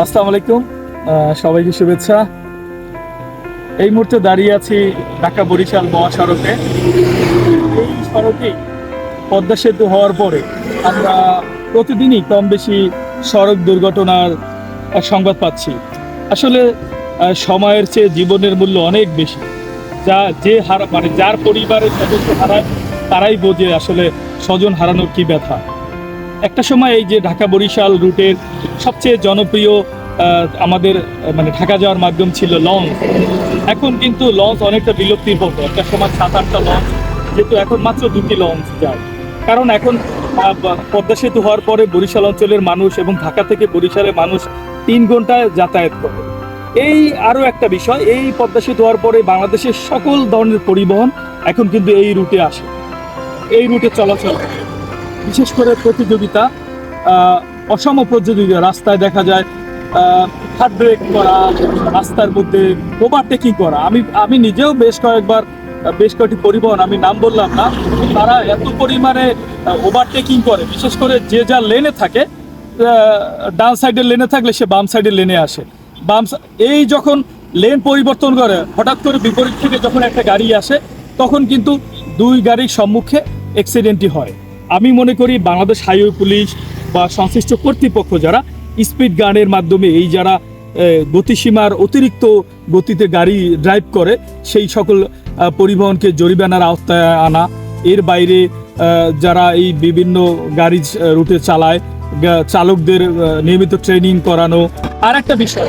আসসালামু আলাইকুম সবাইকে শুভেচ্ছা। এই মুহূর্তে দাঁড়িয়ে আছি ঢাকা বরিশাল মহাসড়কে। এই সড়কে পদ্মা সেতু হওয়ার পরে আমরা প্রতিদিনই কম বেশি সড়ক দুর্ঘটনার সংবাদ পাচ্ছি। আসলে সময়ের চেয়ে জীবনের মূল্য অনেক বেশি। যা, যে হারা মানে যার পরিবারের সদস্য হারায়, তারাই বোঝে আসলে স্বজন হারানোর কি ব্যথা। একটা সময় এই যে ঢাকা বরিশাল রুটের সবচেয়ে জনপ্রিয় আমাদের মানে ঢাকা যাওয়ার মাধ্যম ছিল লঞ্চ। এখন কিন্তু লঞ্চ অনেকটা বিলুপ্তির পথে একটা সময় সাত, আটটা লঞ্চ, যেহেতু এখন মাত্র দুটি লঞ্চ যায়। কারণ এখন পদ্মা সেতু হওয়ার পরে বরিশাল অঞ্চলের মানুষ এবং ঢাকা থেকে বরিশালের মানুষ তিন ঘন্টায় যাতায়াত করে। এই আরও একটা বিষয়, এই পদ্মা সেতু হওয়ার পরে বাংলাদেশের সকল ধরনের পরিবহন এখন কিন্তু এই রুটে আসে। এই রুটে চলাচল। বিশেষ করে প্রতিযোগিতা অসম প্রতিযোগিতা, রাস্তায় দেখা যায় হার্ড ব্রেক করা, রাস্তার মধ্যে ওভারটেকিং করা। আমি আমি নিজেও বেশ কয়েকবার, বেশ কয়েকটি পরিবহন, আমি নাম বললাম না তারা এত পরিমাণে ওভারটেকিং করে। বিশেষ করে যে যা লেনে থাকে ডান সাইডের লেনে থাকলে সে বাম সাইডের লেনে আসে। বাম এই যখন লেন পরিবর্তন করে, হঠাৎ করে বিপরীত থেকে যখন একটা গাড়ি আসে, তখন কিন্তু দুই গাড়ির সম্মুখে অ্যাক্সিডেন্টটি হয়। আমি মনে করি বাংলাদেশ হাইওয়ে পুলিশ বা সংশ্লিষ্ট কর্তৃপক্ষ যারা স্পিড গানের মাধ্যমে এই যারা গতিসীমার অতিরিক্ত গতিতে গাড়ি ড্রাইভ করে, সেই সকল পরিবহনকে জরিমানার আওতায় আনা, এর বাইরে যারা এই বিভিন্ন গাড়ি রুটে চালায় চালকদের নিয়মিত ট্রেনিং করানো। আর একটা বিষয়,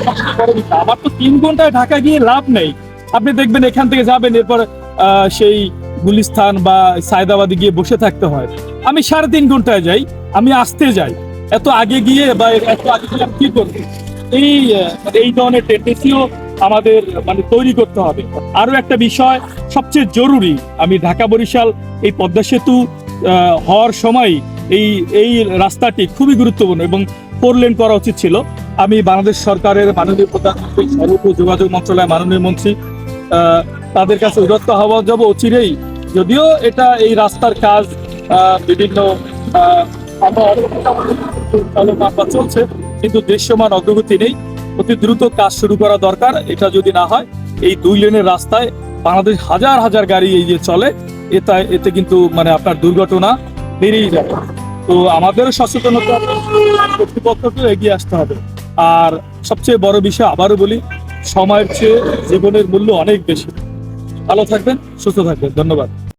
আমার তো তিন ঘন্টায় ঢাকা গিয়ে লাভ নেই। আপনি দেখবেন এখান থেকে যাবেন, এরপর সেই গুলিস্তান বা সায়দাবাদে গিয়ে বসে থাকতে হয়। আমি সাড়ে তিন ঘন্টায় যাই, আমি আসতে যাই। এত আগে গিয়ে বা এত আগে আমি কি করব? এই এই ধরনের টেন্ডেন্সিও আমাদের মানে তৈরি করতে হবে। আরও একটা বিষয়, সবচেয়ে জরুরি, আমি ঢাকা বরিশাল, এই পদ্মা সেতু হওয়ার সময় এই এই রাস্তাটি খুবই গুরুত্বপূর্ণ এবং ফোর লেন করা উচিত ছিল। আমি বাংলাদেশ সরকারের মাননীয় প্রধানমন্ত্রী সড়ক ও যোগাযোগ মন্ত্রণালয় মাননীয় মন্ত্রী তাদের কাছে উদত্ত হওয়া যাব অচিরেই যদিও এটা এই রাস্তার কাজ বিভিন্ন চলছে, কিন্তু দৃশ্যমান অগ্রগতি নেই। অতি দ্রুত কাজ শুরু করা দরকার, এটা যদি না হয়, এই দুই লেনের রাস্তায় বাংলাদেশ হাজার হাজার গাড়ি এই যে চলে, এটা, এতে কিন্তু মানে আপনার দুর্ঘটনা বেড়েই যাবে। তো আমাদেরও সচেতনতা কর্তৃপক্ষকেও এগিয়ে আসতে হবে। আর সবচেয়ে বড় বিষয় আবারও বলি, সময়ের চেয়ে জীবনের মূল্য অনেক বেশি। ভালো থাকবেন, সুস্থ থাকবেন। ধন্যবাদ।